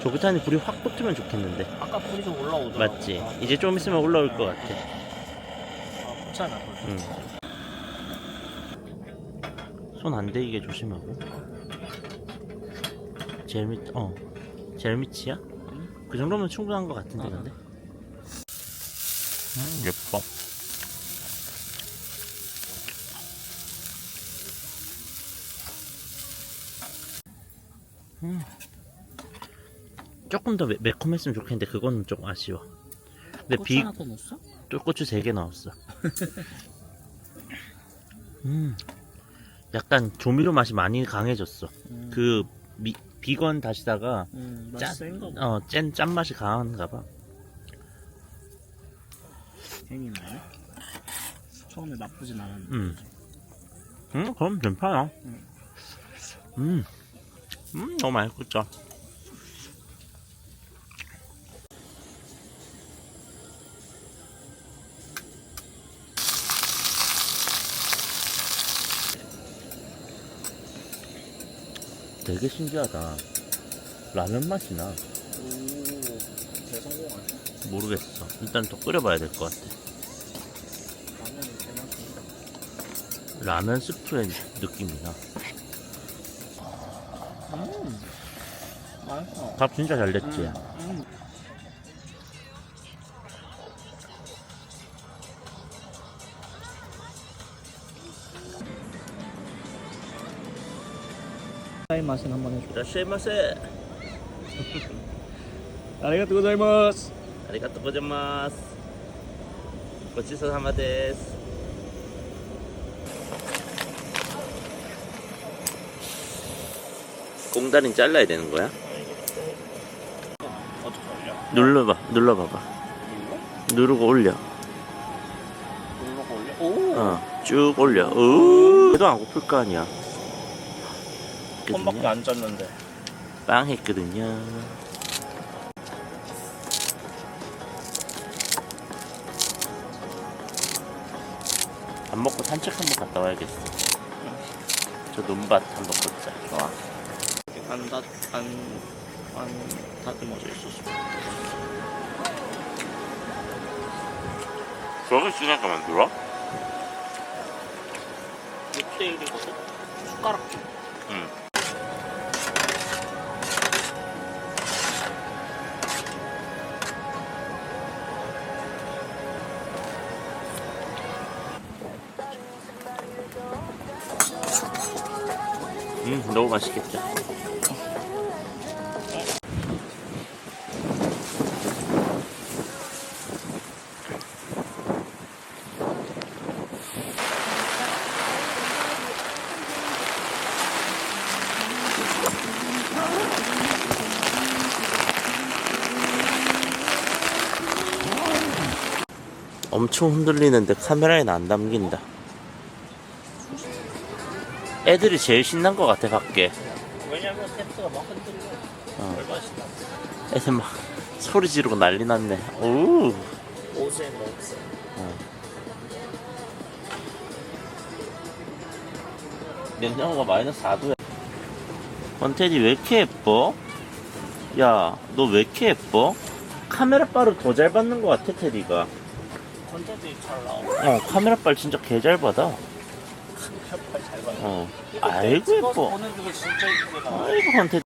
조기탄이 불이 확 붙으면 좋겠는데 아까 불이 좀 올라오더라고. 맞지? 아, 이제 좀 있으면 올라올 것 같아 아, 괜찮아. 응. 손 안 대이게 조심하고 제일 밑, 어 밑이야? 그 정도면 충분한 것 같은데 아. 근데 음, 예뻐 음. 조금 더 매, 매콤했으면 좋겠는데 그거는 조금 아쉬워 근데 고추 비, 하나 더 넣었어? 쫄고추 3개 넣었어. 음, 약간 조미료 맛이 많이 강해졌어. 음, 그 미, 비건 다시다가 음, 짠. 맛이 센가 봐. 어, 짠, 짠맛이 강한가 봐. 괜히 나네. 처음에 나쁘진 않았는데. 음. 음, 그럼 괜찮아. 음. 음, 음, 너무 맛있겠죠. 되게 신기하다. 라면 맛이 나. 오, 대성공 아니야? 모르겠어. 일단 더 끓여봐야 될 것 같아. 라면은 개맛있다. 라면 스프의 느낌이 나. 음, 맛있어. 밥 진짜 잘 됐지? 음, 음. 의 맛은 한번 해줘. いらっしゃいませ。 아리가또 고자이마스. ありがとうございます。ごちそうさまです。 꽁다리 잘라야 되는 거야? 어떻게 올려? 눌러봐, 눌러봐봐. 누르고 올려. 누르고 올려? 오. 어, 쭉 올려. 우, 배도 안 고플 거 아니야. 손밖에 안 쪘는데. 빵 했거든요. 밥 먹고 산책 한번 갔다 와야겠어. 저 논밭 한번 걷자. 좋아. 안 다, 안, 안 다듬어져 있었어. 저기 시작가 만 들어? 6대 1이거든? 숟가락 좀. 응. 음, 너무 맛있겠다. 엄청 흔들리는데 카메라에는 안 담긴다. 애들이 제일 신난 것 같아, 밖에. 왜냐면 텐트가 막 흔들려. 어. 얼마시다. 애들 막 소리 지르고 난리 났네. 오. 오즈에 먹었어. 냉장고가 마이너스 4도야. 원테디 왜 이렇게 예뻐? 야, 너 왜 이렇게 예뻐? 카메라 바를 더잘 받는 것 같아, 테디가. 컨텐츠 잘 나오고. 어, 카메라 빨 진짜 개 잘 받아. 어. 아이고, 예뻐. 진짜. 아이고, 원테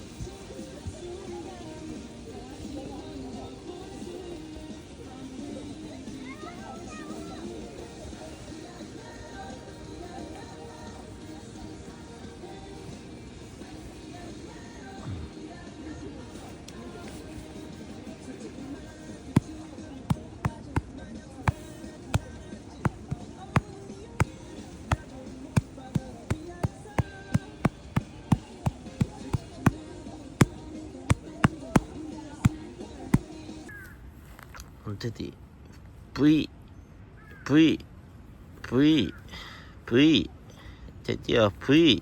디. 원테디. V. V. V. V. 테디야, V.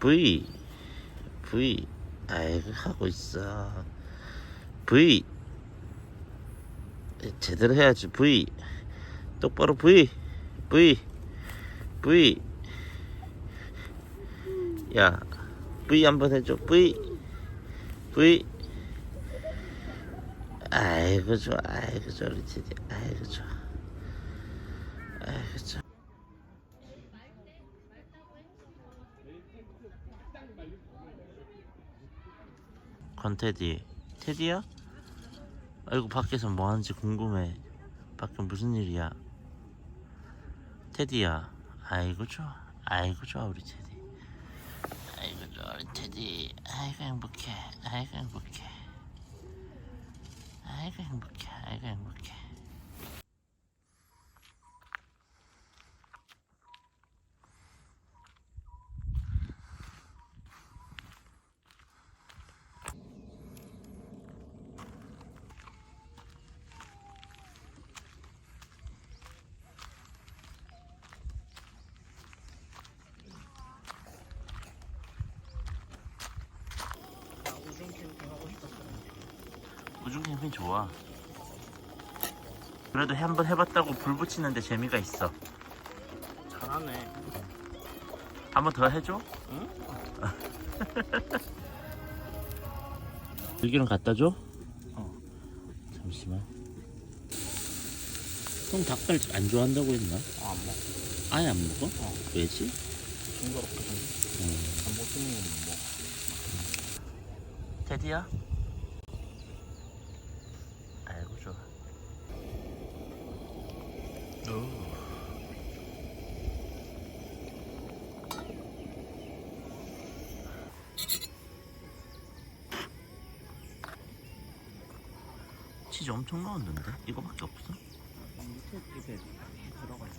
V. V. 아이고, 하고 있어. V. 제대로 해야지, V. 똑바로 V. V. V. 야, V 한번 해줘. V. V. 아이고 좋아. 아이고 좋아 우리 테디 아이고 좋아. 아이고 좋아. 권테디. 테디야? 아이고 밖에서 뭐 하는지 궁금해. 밖에 무슨 일이야? 테디야. 아이고 좋아. 아이고 좋아 우리 테디. 아이고 좋아 우리 테디. 아이고 행복해. 아이고 행복해 아이고 행복해 아이고 행복해 나 우중 캠핑 하고 싶었어. 우중 캠핑 좋아 그래도 한번 해봤다고 불 붙이는데 재미가 있어 잘하네. 한번 더 해줘? 응? 여기는 갖다 줘? 어. 잠시만 형 닭발 안 좋아한다고 했나? 어, 안 먹어. 아예 안 먹어? 어. 왜지? 징그럽게 좀. 음. 안 먹는 건못 먹어. 테디야? 아이고 좋아 치즈 엄청 넣었는데? 이거밖에 없어? 밑에 입에 들어가지.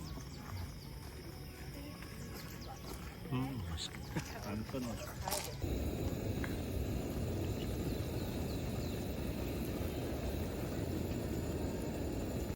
음 맛있겠다 안 끊어져.